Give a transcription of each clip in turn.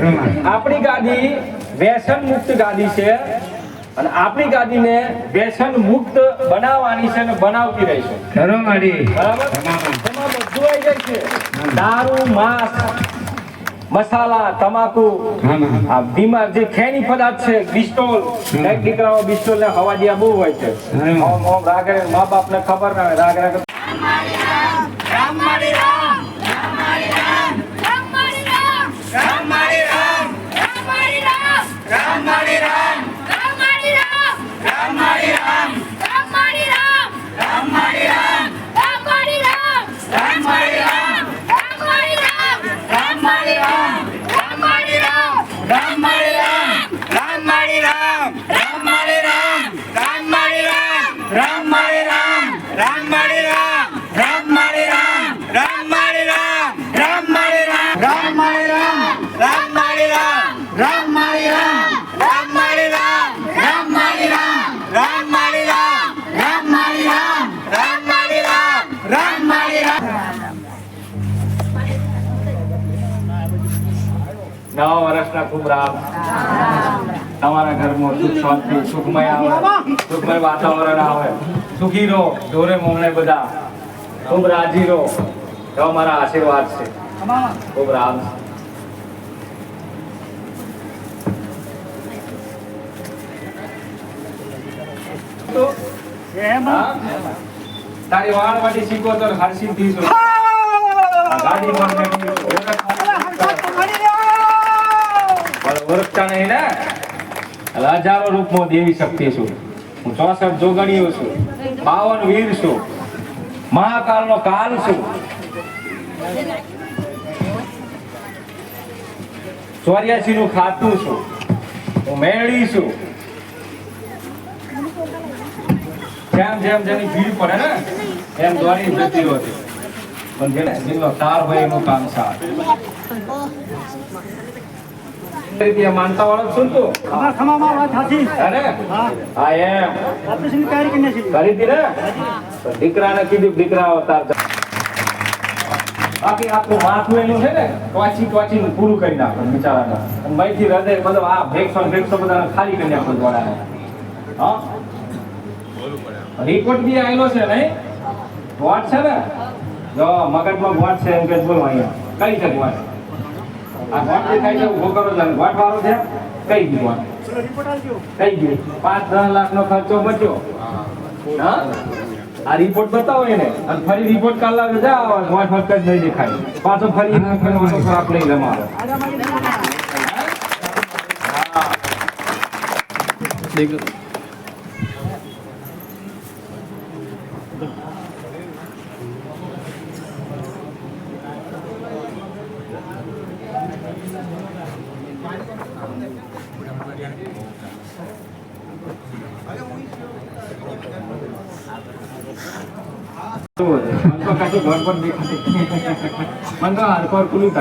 આપણી ગાદી વ્યસન મુક્ત ગાદી છે અને આપણી ગાદીને વ્યસન મુક્ત બનાવવાની છે અને બનાવતી રહીશું ખરો મારી બરાબર? તમામ. બધું આવી જાય છે. દારૂ માંસ મસાલા તમાકુ આ બીમાર જે ખેની પદાર્થ છે બિસ્ટોલ એક દીકરાઓ બિસ્ટોલ ને હવા દિયા બહુ હોય છે. હમ. ઓમ ઓમ રાગે મા બાપ ને ખબર ના હોય રાગે રાગે 頑張りら નવા વર્ષના ખૂબ રામ. તમારા ઘરમાં સુખ શાંતિ સુખમય આવે. સુખમય વાતાવરણ આવે. સુખી રહો ઢોરે મોંગણે બધા. ખૂબ રાજી રહો. તો મારા આશીર્વાદ છે. ખૂબ રામ. તો તારી વાળ વાટી શીખો તો હર્ષિત થઈશું. આ ગાડી પર ઓળખતા નહીં ને? હજારો રૂપમાં દેવી શક્તિ છું. હું ચોસઠ જોગણીઓ છું. બાવન વીર છું. મહાકાળનો કાલ છું. ચોર્યાસી નું ખાતું છું. હું મેળી છું. જેમ જેમ જેની ભીડ પડે ને? એમ દોડી જતી હતી પણ જેને તાર હોય એનું કામ સાર. માનતા વાળો છું તું. ખમા ખમામાં વાત સાચી અરે? હા. એમ. ઓપરેશન તૈયારી કરીને છે કરી હતી ને? દીકરાને કીધું દીકરા અવતાર બાકી આખું માથું એનું છે ને ટોચી ટોચી પૂરું કરી નાખો બિચારાને. મહીથી હૃદય બધો આ ભેગસો ભેગસો બધાને ખાલી કરી નાખો દ્વારા હા? રિપોર્ટ બી આવેલો છે નહીં? વોટ છે ને? જો મગજમાં વોટ છે એમ કે બોલો અહીંયા. કઈ છે વોટ આ વોટ દેખાય છે? ઊભો કરો છે વોટ વાળો છે? કઈ ગયું આવજો કઈ ગયું? પાંચ ત્રણ લાખ નો ખર્ચો બચ્યો. હા? આ રિપોર્ટ બતાવો એને. અને ફરી રિપોર્ટ કાલ લાગે જા મોટ ફટક જ નહીં દેખાય. પાછો ફરી ખરાબ લઈ લમારો આજા તો ઘર પણ દેખાય મને તો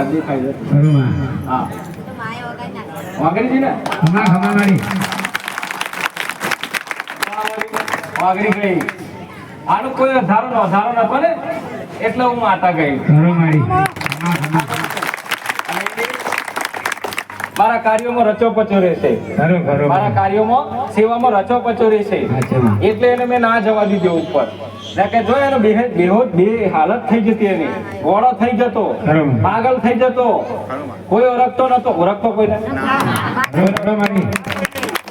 દેખાય છે હા. વાઘરી છે ને ખમા ખમા મારી વાગડી ગઈ આનું કોઈ ધારો નો ધારો ન પડે એટલે હું માતા ગઈ. ખરો મારી. મારા કાર્યોમાં રચો પચો રહેશે મારા કાર્યોમાં સેવામાં રચો પચો રહેશે એટલે એને મેં ના જવા દીધો ઉપર. કે જો એનો બે બેહોશ બે હાલત થઈ જતી એની. ગોળો થઈ જતો. પાગલ થઈ જતો. કોઈ ઓળખતો નતો. ઓળખતો કોઈને ખરો ખરો મારી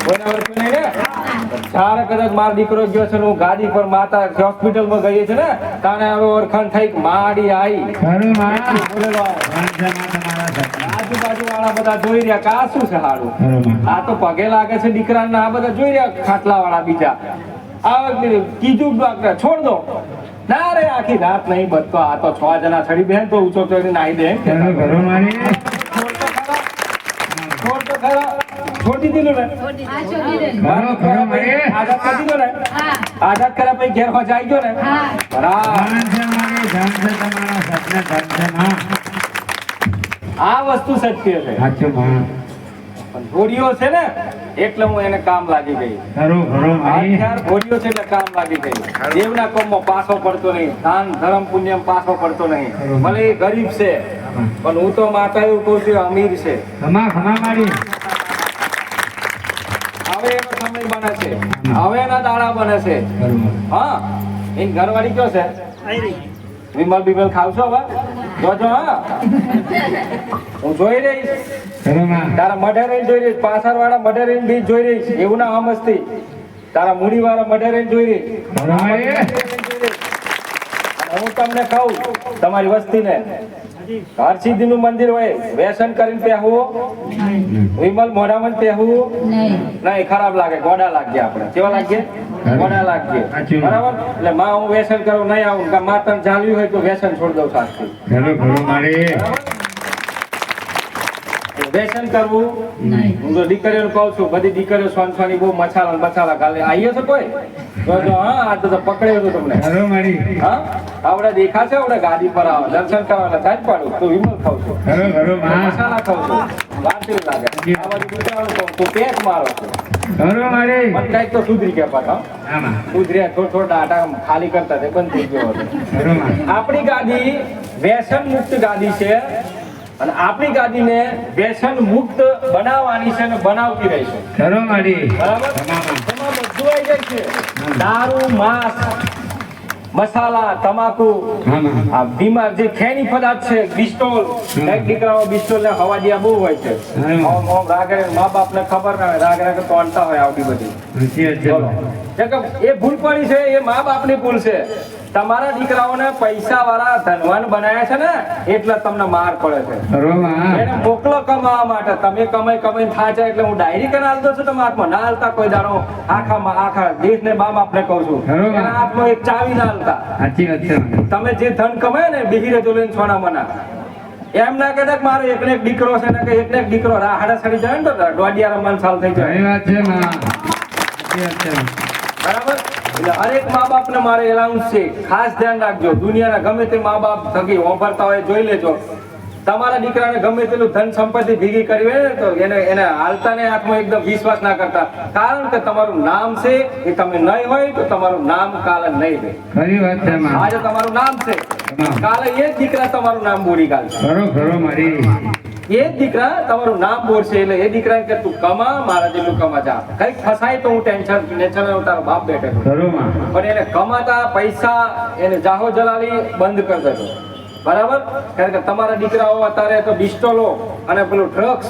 કોઈને ઓળખ્યું નહીં ને? જ્યારે કદાચ મારો દીકરો ગયો છે ને હું ગાદી પર માતા હોસ્પિટલમાં ગઈ છે ને તાને હવે ઓળખાણ થઈ માડી આવી માં માં આજુબાજુ વાળા બધા જોઈ રહ્યા. કે આ શું છે હારું? આ તો પગે લાગે છે દીકરાને આ બધા જોઈ રહ્યા ખાટલા વાળા બીજા. આ કીધું ડોક્ટર છોડ દો. ના રે આખી રાત નહીં બચતો. આ તો છ જણા છડી બેન તો ઊંચો ચડી નાહી દે. છોડ તો ખરા. છોડ દીધું ને. ખરો ખરો મારી આઝાદ કરી દીધો ને. આઝાદ કર્યા પછી ઘેર હોજ આવી ગયો ને. બરાબર. આ વસ્તુ સત્ય છે. માં છે ને એટલે હું એને કામ લાગી ગઈ. હથિયાર છે એટલે કામ લાગી ગઈ. દેવના કોમમાં પાછો પડતો નહીં. દાન ધર્મ પુણ્યમ પાછો પડતો નહીં. ભલે એ ગરીબ છે પણ હું તો માતા એવું કહું છું અમીર છે. હવે એનો સમય બને છે. હવે એના દાડા બને છે. હા. એની ઘરવાળી કયો છે? વિમલ બિમલ ખાવશો હવે? જોજો હા. હું જોઈ રહીશ. તારા મઢે રહીને જોઈ રહીશ પાછળ વાળા મઢે રહીને બી જોઈ રહીશ. એવું ના હમસ્તી તારા મૂડી વાળા મઢે રહીને જોઈ રહીશ. તમને કહું તમારી વસ્તીને. હરસિદ્ધિ નું મંદિર હોય વ્યસન કરીને પહેવું વિમલ મોઢામાં પહેવું નહીં. ખરાબ લાગે ગોડા લાગીએ આપણે. કેવા લાગીએ? ગોડા લાગીએ. બરાબર? એટલે માં હું વ્યસન કરું નહીં આવું. કે માં તને ચાલ્યું હોય તો વ્યસન છોડી દઉં મારી. વ્યસન કરવું? હું તો દીકરીઓને કહું છું બધી દીકરીઓ સોનસોની બહુ મસાલા ને બસાલા ગાલે આવીએ છો કોઈ? જો હા આ તો પકડ્યો હતો તમને. મારી. હા? આવડે દેખાશે આવડે ગાડી પર આવે. દર્શન કરવાના થાય જ પાડું. તો વિમલ ખાવ છું. મસાલા ખાવ છું. વાંચી લાગે. આ બધું ગુજરાતનું કહું તો પેટ મારો છો. મારી. તો સુધરી ગયા પાછા સુધર્યા થોડ થોડા આટા ખાલી કરતા તે બંધ થઈ ગયો હતો. આપણી ગાદી વ્યસન મુક્ત ગાદી છે. અને આપણી ગાદીને વ્યસન મુક્ત બનાવવાની છે અને બનાવતી રહીશું ખરું મારી બરાબર? તમામ. એમાં બધું આવી જાય છે. દારૂ માંસ મસાલા તમાકુ આ બીમાર જે ખેની પદાર્થ છે બિસ્ટોલ એક દીકરાઓ બિસ્ટોલ ને હવા દિયા બહુ હોય છે. ઓમ મા બાપ ને ખબર ના હોય રાગે તો તોડતા હોય આવડી બધી. સાચી વાત છે બોલો જે કે એ ભૂલ પડી છે એ મા બાપની ભૂલ છે. તમારા દીકરાઓને પૈસા વાળા ધનવાન બનાવ્યા છે ને એટલે તમને માર પડે છે. એને મોકલો કમાવા માટે. તમે કમાઈ કમાઈ થાચા એટલે હું ડાયરી કરીને હાલતો છું તમારા હાથમાં. ના હાલતા કોઈ દાડો. આખા આખા દેશને બા બાપને કહું છું. હાથમાં એક ચાવી ના હાલતા. તમે જે ધન કમાય ને બીજી રજો લઈને સોના મના એમ ના કહેતા કે મારો એકને એક દીકરો છે ને કે એકને એક દીકરો રાહડા સડી જાય ને તો દોઢિયા રમવાનું ચાલુ થઈ જાય. વાત છે બરાબર? એટલે હરેક મા બાપને મારે એલાઉન્સ છે ખાસ ધ્યાન રાખજો દુનિયાના ગમે તે મા બાપ થકી વાપરતા હોય જોઈ લેજો. તમારા દીકરાને ગમે તેટલું ધન સંપત્તિ ભેગી કરવી હોય તો એને એને હાલતાને હાથમાં એકદમ વિશ્વાસ ના કરતા. કારણ કે તમારું નામ છે એ તમે નહીં હોય તો તમારું નામ કાલે નહીં રહે. ખરી વાત છે આજે તમારું નામ છે. કાલે એ જ દીકરા તમારું નામ બોલી કાઢશે. ખરો ખરો મારી. એ દીકરા તમારું નામ બોલશે એટલે એ દીકરા કે તું કમા મારા જેટલું કમા જા. કંઈક ફસાય તો હું ટેન્શન ટેન્શન તારો બાપ બેઠે પણ એને કમાતા પૈસા એને જાહો જલાલી બંધ કરી દેજો. બરાબર? કારણ કે તમારા દીકરાઓ અત્યારે તો ડિસ્ટોલો અને પેલું ડ્રગ્સ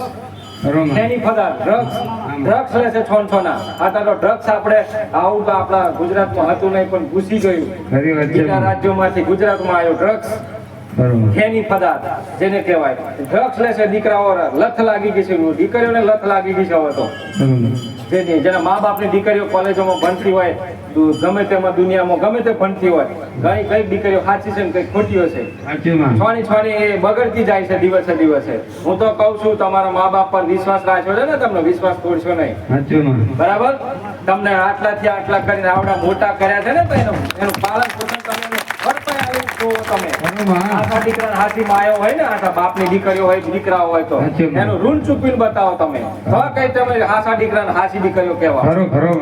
એની ફદાર ડ્રગ્સ ડ્રગ્સ લેશે છોન છોના આ તો ડ્રગ્સ આપણે આવું તો આપણા ગુજરાતમાં હતું નહીં પણ ઘૂસી ગયું. રાજ્યોમાંથી ગુજરાતમાં આવ્યો ડ્રગ્સ. ખેની પદાર્થ જેને કહેવાય ડ્રગ્સ લેશે દીકરાઓ લથ લાગી ગઈ છે દીકરીઓને લથ લાગી ગઈ છે હવે તો. જેની જેના મા બાપની દીકરીઓ કોલેજોમાં ભણતી હોય ગમે તેમાં દુનિયામાં ગમે તે ભણતી હોય કઈ કઈ દીકરીઓ સાચી છે ને કઈ ખોટી હશે. છોની છોની એ બગડતી જાય છે દિવસે દિવસે. હું તો કહું છું તમારા મા બાપ પર વિશ્વાસ રાખ્યો છે ને તમને વિશ્વાસ તોડશો નહીં. બરાબર? તમને આટલાથી આટલા કરીને આવડા મોટા કર્યા છે ને તો એનું એનું પાલન પોષણ તમે એનું ભરપાઈ આવીને જુઓ તમે ખરું માં આખા દીકરા હાથી માયો હોય ને આખા બાપની દીકરીઓ હોય તો. એનું ઋણ ચૂકવીને બતાવો તમે. તો કઈ તમે હાસા દીકરા હાસી દીકરીઓ ખરું ખરું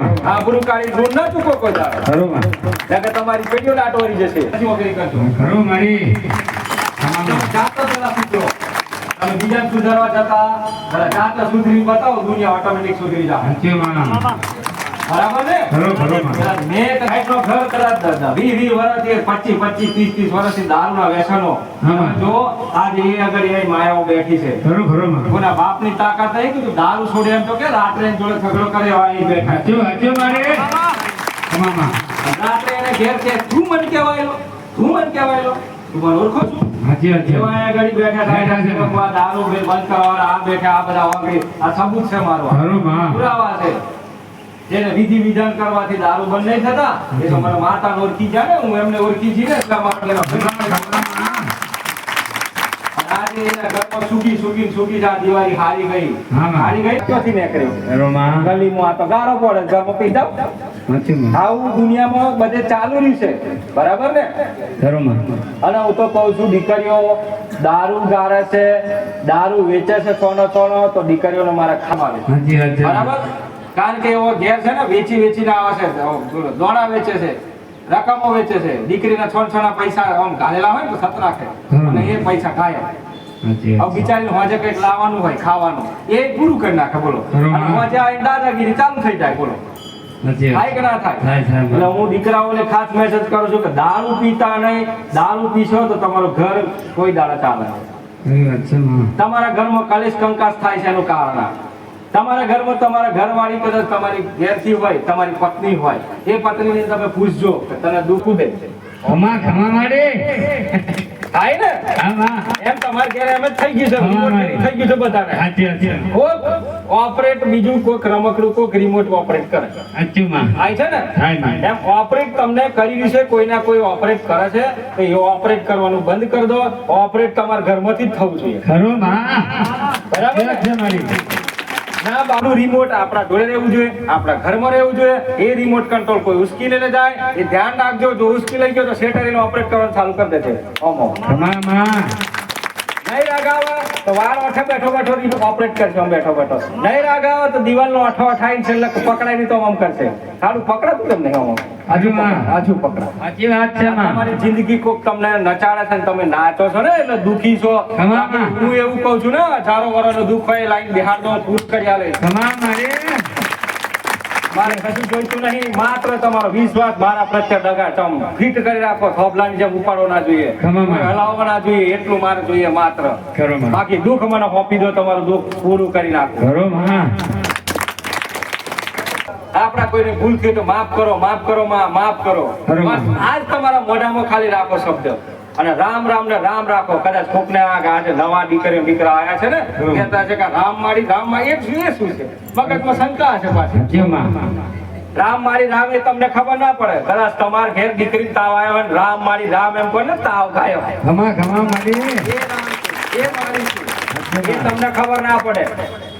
ઋણ ના ચૂકો કોઈ દાડો. ખરું માં. તમારી પેઢીઓ લાટવારી જશે. મારી. તમે જાતે પેલા સુધરો તમે બીજાને સુધારવા જતા જાતે સુધરી બતાવો દુનિયા ઓટોમેટિક સુધરી જાય બરાબર ને? માં તો કાંઈકનો ઘર કદાચ વી વી વર્ષથી, પચીસ પચીસ ત્રીસ ત્રીસ વર્ષથી દારૂના વ્યસનો. હા. જો આજે એ આગળ એ માયાઓ બેઠી છે. ખરું માં બાપની તાકાત નહીં કીધું દારૂ છોડે એમ તો કે રાત્રે જોડે ઝઘડો કરે એવા બેઠા છે. રાત્રે એને ઘેર કે તું મને કહેવાયેલો તું મને કહેવાયેલો. તું મને ઓળખો છું. છે. છે. છે દારૂ બંધ કરવાવાળા આ બેઠા આ બધા આ સબૂત છે મારું. પુરાવા છે. જેને વિધિ વિધાન કરવાથી દારૂ બંધ નહીં થતા એ તો મને માતા ઓળખી જાય હું એમને ઓળખી છી ને એટલા માટે અને આજે એના ઘરમાં સુખી સુખી સુખી આ દિવાળી હારી ગઈ. હારી ગઈ? ક્યાંથી નીકળી ગલીમાં આ તો ગારો પડે ઘરમાં પી જાવ આવું દુનિયામાં બધે ચાલુ રહ્યું છે. બરાબર ને? અને હું તો કહું છું દીકરીઓ દારૂ ગાળે છે દારૂ વેચે છે સોનો સોનો તો દીકરીઓને મારા ખાવાનું બરાબર? કારણ કે એવો ઘેર છે ને વેચી વેચીને આવે છે. દોણા વેચે છે રકમો વેચે છે. દીકરીના છોન છોના પૈસા આમ ઘાલેલા હોય ને સત રાખે. અને એ પૈસા ખાય. હવે બિચારીને હોજે કંઈક લાવવાનું હોય ખાવાનું. એ પૂરું કરી નાખે બોલો. અને હોજે આવીને દાદાગીરી ચાલુ થઈ જાય બોલો. થાય કે ના થાય. થાય, થાય. એટલે હું દીકરાઓને ખાસ મેસેજ કરું છું કે દારૂ પીતા નહીં. દારૂ પીશો તો તમારું ઘર કોઈ દાડા ચાલે. તમારા ઘરમાં કલેશ કંકાસ થાય છે એનું કારણ. તમારા ઘરમાં તમારા ઘરવાળી કદાચ તમારી ઘેરથી હોય તમારી પત્ની હોય એ પત્નીને તમે પૂછજો કે તને દુઃખ દે ખમા ખમા માડે થાય ને? એમ તમારે ઘેર એમ જ થઈ ગયું છે. થઈ ગયું છે બધાને. સાચી સાચી ઓપરેટ બીજું કોઈક રમકડું કોઈક રિમોટ ઓપરેટ કરે સાચું માં થાય છે ને? એમ ઓપરેટ તમને કરી રહ્યું છે કોઈ ના કોઈ ઓપરેટ કરે છે તો એ ઓપરેટ કરવાનું બંધ કરી દો. ઓપરેટ તમારા ઘરમાંથી જ થવું જોઈએ. ખરો માં બરાબર છે મારી. ના બાનું રિમોટ આપણા જોડે રહેવું જોઈએ આપણા ઘરમાં રહેવું જોઈએ. એ રિમોટ કંટ્રોલ કોઈ ઉસકી લઈને જાય એ ધ્યાન રાખજો. જો ઉસકી લઈ ગયો તો સેટરીનો ઓપરેટ કરવાનું ચાલુ કરી દેજો. ઓમો. નહીં રાગાવે. તો વાળ ઓઠે બેઠો બેઠો ઓપરેટ કરશે આમ બેઠો બેઠો. નહીં રાગાવે તો દિવાલનો ઓઠો અઠાઈને છેલ્લે પકડાય નહીં તો આમ કરશે. સારું પકડાતું તમને આમ આજુ આજુ પકડા સાચી વાત છે તમારી જિંદગી કોક તમને નચાડે છે ને તમે નાચો છો ને એટલે દુખી છો. હું એવું કહું છું ને હજારો વર્ષનું દુઃખ હોય લાઈન બિહાર નો પૂર કરી આલે ખમા મારી કશું જોઈતું નહીં માત્ર તમારો વિશ્વાસ મારા પ્રત્યે ડગા ચમ ફિટ કરી રાખો થોભલાની જેમ ઉપાડો ના જોઈએ. હલાવો ના જોઈએ એટલું મારે જોઈએ માત્ર. બાકી દુઃખ મને સોંપી દો તમારું દુઃખ પૂરું કરી નાખો. આપણા કોઈને ભૂલ થયું તો માફ કરો માફ કરો માં માફ કરો. આજ તમારા મોઢામાં ખાલી રાખો શબ્દ. અને રામ રામ ને રામ રાખો. કદાચ કોકને આ આજે નવા દીકરી દીકરા આયા છે ને. કહેતા છે કે રામ મારી રામમાં એક શું શું છે? મગજમાં શંકા છે પાછી. જેમાં. રામ મારી રામ એ તમને ખબર ના પડે. કદાચ તમાર ઘેર દીકરી તાવ આવ્યો ને રામ મારી રામ એમ કોઈ ને તાવ ગાયો ઘમા ઘમા મારી. એ છે, મારી એ તમને ખબર ના પડે.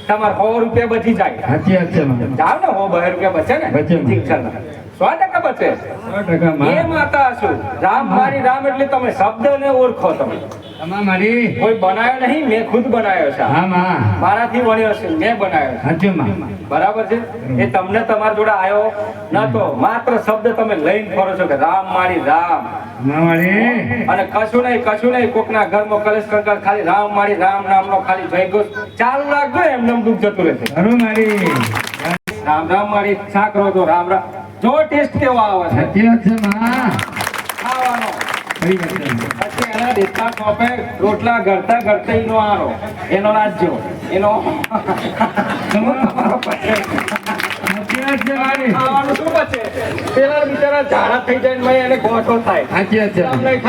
તમારે સો રૂપિયા બચી જાય. છે જાવ ને સો બે રૂપિયા બચે ને. બચે ને. ઇન્જેક્શનના. સો ટકા બચે એ માતા છું રામ મારી રામ એટલે તમે શબ્દને ઓળખો તમે. મારી કોઈ બનાવ્યો નહીં મેં ખુદ બનાવ્યો છે. હા માં. મારાથી બન્યો છે મેં બનાવ્યો છે. બરાબર છે? એ તમને તમારા જોડે આવ્યો નતો માત્ર શબ્દ તમે લઈને ફરો છો કે રામ મારી રામ. અને કશું નહીં કશું નહીં કોકના ઘરમાં કલેશ કંકાસ ખાલી રામ મારી રામ નામનો ખાલી જયઘોષ ચાલુ રાખજો એમને એમ દુઃખ જતું રહેશે. રામ રામ મારી શાક તો રામ રામ. જો ટેસ્ટ કેવો આવે છે. સાચી વાત છે માં ખાવાનો. પછી એના દેશના ટોપે રોટલા ઘરતા ઘરતા એનો આરો. એનો રાજ્યો. એનો ખાવાનું શું બચે? પેલા બિચારા ઝાડા થઈ જાય ને એને ગોઠો થાય. સાચી વાત છે. નહીં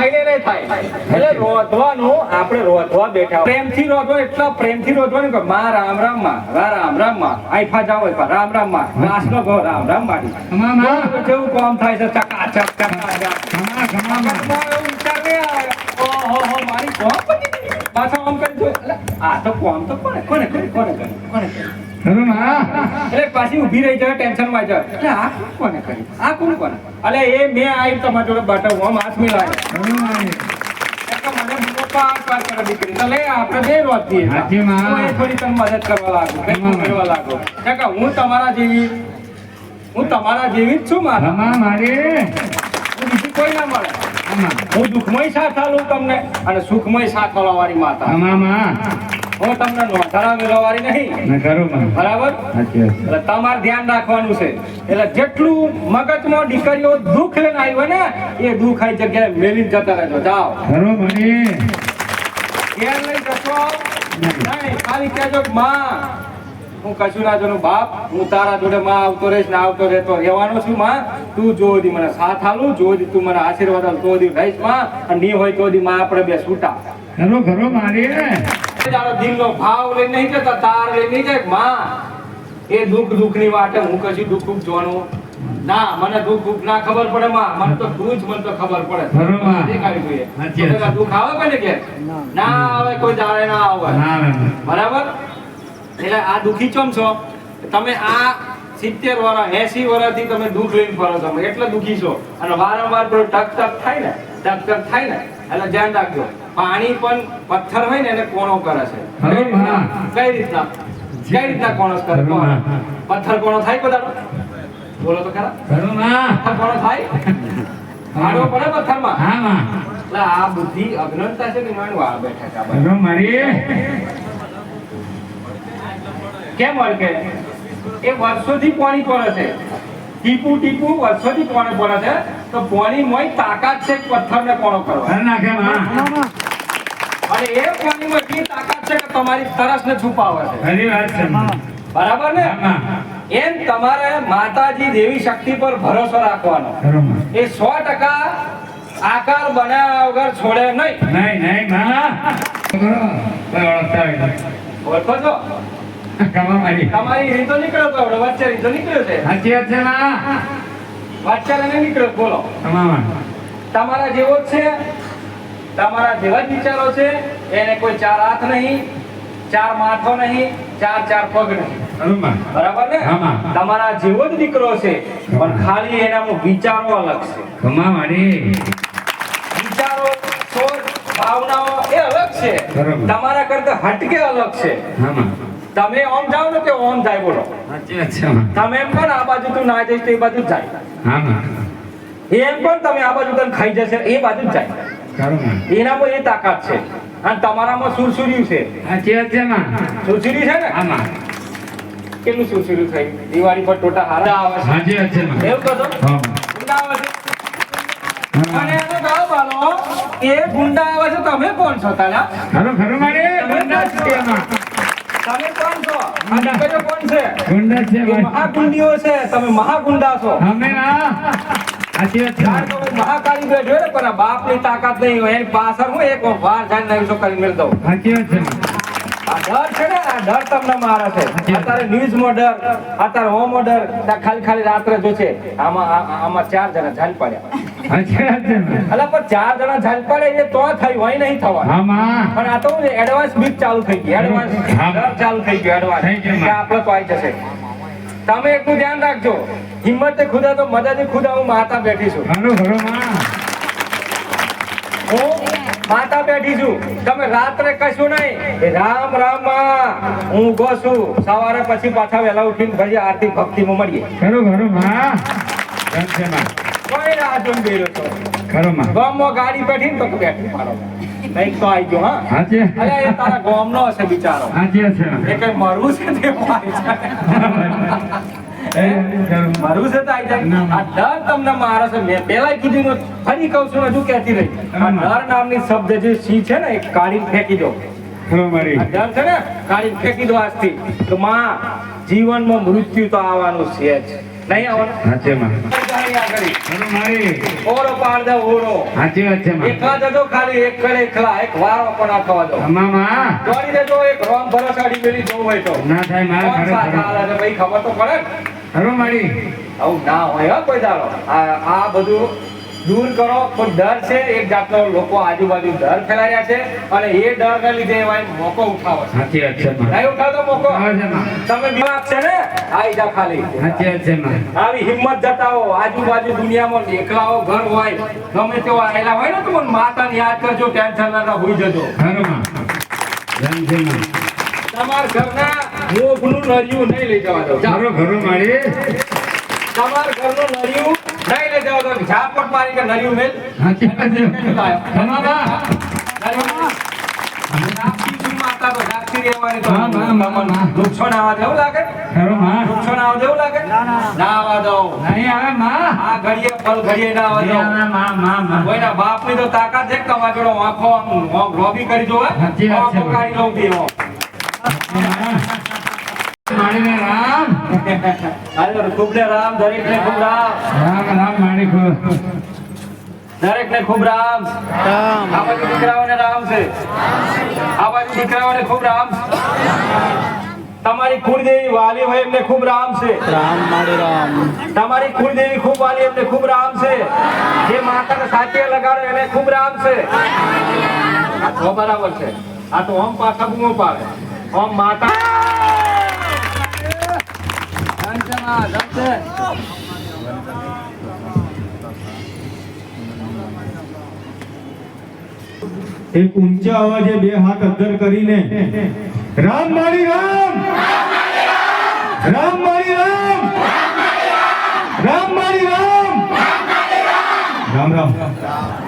થાય એટલે રોધવાનું આપણે રોધવા બેઠા પ્રેમથી રોધો એટલા પ્રેમથી રોધવાનું કે માં રામ રામમાં રામ રામમાં આઈફા જાવ આઈફા રામ રામમાં વાસનો ગો રામ રામ માડી કેવું કામ થાય છે ચકાચક ચકાચક. ઓહો મારી કોમ પાછો આમ કરી જો. આ તો કોમ તો કોને કોને કોને કોને કોને એટલે પાછી ઊભી રહી જાય ટેન્શનમાં જાય એટલે આ કોને કરી? આ કોણ કોને? અલે એ મેં આવી તમારી જોડે બાટા હું હાથ કરે દીકરી. તો આપણે બે રોજ થોડી મદદ કરવા લાગુ કરવા લાગુ. હું તમારા જેવી હું તમારા જેવી જ છું મારા. મારી. બીજું કોઈ ના મળે. હું દુઃખમય સાથ આલું તમને અને સુખમય સાથ વાળી માતા. હું તમને નોંધરા મેળવવાની નહીં. ના બરાબર. એટલે તમારે ધ્યાન રાખવાનું છે. એટલે જેટલું મગજમાં દીકરીઓ દુઃખ લઈને આવ્યો ને એ દુઃખ આ જગ્યાએ મેલીને જતા રહેજો. જાઓ. ખરો મારી ઘેર લઈ જશો. નહીં ખાલી કહેજો માં હું કશું ના જોનું બાપ હું તારા જોડે માં આવતો રહીશ ને આવતો રહેતો રહેવાનો છું માં. તું જો દી મને સાથ આલું જો દી તું મને આશીર્વાદ આલ તો દી રહીશમાં. અને નહીં હોય તો દી માં આપણે બે છૂટા. ખરો ખરો મારી. તારો દિલનો ભાવ લઈ નહીં જતા તાર લઈ નહીં જાય. માં એ દુઃખ દુઃખની વાટે હું કશું દુઃખ દુઃખ જોવાનું? ના મને દુઃખ દુઃખ ના ખબર પડે માં. મને તો તું જ મને તો ખબર પડે. દેખાડી જોઈએ. દુઃખ આવે કોઈને કે? ના આવે કોઈ દાડે ના આવે. ના ના બરાબર? એટલે આ દુઃખી ચમ છો? તમે આ સિત્તેર વર્ષ એસી વર્ષથી તમે દુઃખ લઈને ફરો છો. એટલે દુઃખી છો. અને વારંવાર પેલું ટક ટક થાય ને ટક ટક થાય ને એટલે ધ્યાન રાખજો. પાણી પણ પથ્થર હોય ને એને કોણો કરે છે. કઈ રીતના? કઈ રીતના? કોણો કરે? પથ્થર કોણો થાય બધાનો બોલો તો ખરા. પથ્થર કોણો થાય? હાડવો પડે પથ્થરમાં? હા માં એટલે આ બુદ્ધિ અજ્ઞાનતા છે ને એમાં આ બેઠા છે મારી. કેમ હોય એ વર્ષોથી પાણી પડે છે. ટીપુ ટીપુ વર્ષોથી કોણે પડે છે. તો પોણી મોય તાકાત છે પથ્થરને કોણો કરવા? નાખે અને એ પાણીમાં જે તાકાત છે કે તમારી તરસને છુપાવે છે. ઘણી વાત છે. બરાબર ને? હા, એમ તમારે માતાજી દેવી શક્તિ પર ભરોસો રાખવાનો. એ સો ટકા આકાર બનાવ્યા વગર છોડે નહીં. નહીં નહીં માં ઓળખો છો? તમારી રીતો નીકળ્યો તો આપણે વચ્ચે રીતો નીકળ્યો છે. સાચી વાત છે વચ્ચે નીકળ્યો બોલો. તમારા જેવો જ છે? તમારા જેવા જ વિચારો છે એને કોઈ ચાર હાથ નહીં ચાર માથો નહીં ચાર ચાર પગ નહીં. બરાબર ને? હા, તમારા જેવો જ દીકરો છે પણ ખાલી એના વિચારો અલગ છે. ખમા મારી વિચારો સોચ ભાવનાઓ એ અલગ છે. તમારા કરતા હટકે અલગ છે. તમે ઓમ જાઓ ને કે ઓમ થાય બોલો. તમે એમ પણ આ બાજુ તું ના જઈશ તો એ બાજુ જાય. એમ પણ તમે આ બાજુ તને ખાઈ જશે એ બાજુ જાય. ખરું પર એ તાકાત છે. અને તમારામાં સુરસુર્યું છે. સુરસુર્યું છે ને? આમાં. કેટલું સુરસુર્યું થઈ દિવાળી પર ટોટા હારા આવે છે. એવું કહો. અને એનો એ ગુંડા આવે છે તમે કોણ છો તાલા? ખરું ખરું મારી. ગુંડા જ તમે કોણ છો? આ દીકરીઓ કોણ છે? ગુંડા છે મહાગુંડીઓ છે. તમે મહાગુંડા છો. અમે ના. મહાકાળી બેઠો ને પણ બાપની તાકાત નહીં હોય. એની પાછળ હું એક વાર જાણ નવીસો કરીને મેળ દઉં. સાચી વાત છે. આ ડર છે ને આ ડર તમને મારે છે. અત્યારે ન્યૂઝમાં ડર અત્યારે હોમો ડર ખાલી ખાલી રાત્રે જો છે આમાં આમાં ચાર જણા ઝાલ પાડ્યા. પણ ચાર જણા ઝાલ પાડે એ તો થઈ હોય નહીં થવા પણ આ તો એડવાન્સ બીક ચાલુ થઈ ગઈ એડવાન્સ ડર ચાલુ થઈ ગયો એડવાન્સ આપડે કે આપણે તો આવી જશે. તમે એકનું ધ્યાન રાખજો. હિંમતે ખુદા તો મદદે ખુદા હું માતા બેઠી છું. માં હું. માતા બેઠી છું. તમે રાત્રે કશું નહીં. રામ રામમાં. હું ઊભો છું. સવારે પછી પાછા વહેલા ઉઠીને ફરી આરતી ભક્તિમાં મળીએ. ખરું ખરું માં માં કોઈ રાહ જોઈને બેઠો છો ખરું માં. ગામમાં ગાડી બેઠી ને તો બેઠી મારો. કંઈક તો આવી ગયો હા. હાજી અરે એ તારા ગામનો હશે બિચારો. હાજી હશે છે. એ કઈ મરવું છે તે મારી છે તો જાય. આ ડર તમને મારા છે. મેં પેલા કીધું ને ફરી કહું છું હજુ કહેતી રહી. આ ડર નામની શબ્દ જે સી છે ને એ કાઢી ફેંકી દો. ડર છે ને કાઢી ફેંકી દો આજથી. તો માં જીવનમાં મૃત્યુ તો આવવાનું છે જ. નહીં આવવાનું? સાચી માં જાણી આ ઘડી. ખરું મારી. ઓરો પાડ દે ઓરો. સાચી વાત છે એકલા જજો ખાલી એક કરે એકલા એક વારો પણ આ દો. અમા દોડી દેજો એક રોમ ભરોસાડી મેલી જવું હોય તો. ના થાય મારે કોણ ખરું સાથે ખરું હાલે છે ભાઈ ખબર તો પડે ને ખરું આવું ના હોય હા કોઈ દાડો. આ બધું દૂર કરો પણ ડર છે એક જાતનો લોકો આજુબાજુ ડર ફેલાયા છે અને એ ડર ને લીધે એવા મોકો ઉઠાવો સાચી વાત છે નહીં ઉઠાવતો મોકો? તમે દિમાગ છે ને? આ જા ખાલી. સાચી વાત છે આવી હિંમત જતાવો આજુબાજુ દુનિયામાં એકલાઓ ઘર હોય ગમે તેવો આવેલા હોય ને તો મને માતાને યાદ કરજો ટેન્શન ના હોઈ જજો. ખરું માં જેમ છે માં તમારા ઘરના મોભનું નરિયું નહીં લઈ જવા દઉં. ખરું ઘરનું મારી. તમારા ઘરનું નરિયું નહીં લઈ જવા દો ઝાપટ મારી કે નરિયું મેલ. સાચી વાત છે. હા, હા, હા, હા. વૃક્ષો આવવા દેવું લાગે? માં આવવા દેવું લાગે? ના, આવા ના દઉં નહીં આવે માં. આ ઘડીએ પલ ઘડીએ ના નહીં દઉં આવે માં માં કોઈના બાપની તો તાકાત છે કે જોડો આંખો આમ આમ કરી જોવે. આંખો કાઢી લઉં બી આમ. મારી ને રામ. અરે ખૂબ ને રામ દરેક ને ખૂબ રામ. રામ રામ માણી ખૂબ દરેક ને ખૂબ રામ. આ બાજુ દીકરાઓને રામ છે. આ બાજુ દીકરાઓને ખૂબ રામ. તમારી કુળદેવી વાલી હોય એમને ખૂબ રામ છે. રામ મારે રામ. તમારી કુળદેવી ખૂબ વાલી એમને ખૂબ રામ છે. જે માતાને સાચે લગાડે એને ખૂબ રામ છે. આ તો બરાબર છે. આ તો ઓમ પાછા બૂમો પાડે. ઓમ માતા. એક ઊંચા અવાજે બે હાથ અદ્ધર કરીને, રામ મારી રામ! રામ મારી રામ! રામ મારી રામ! રામ રામ!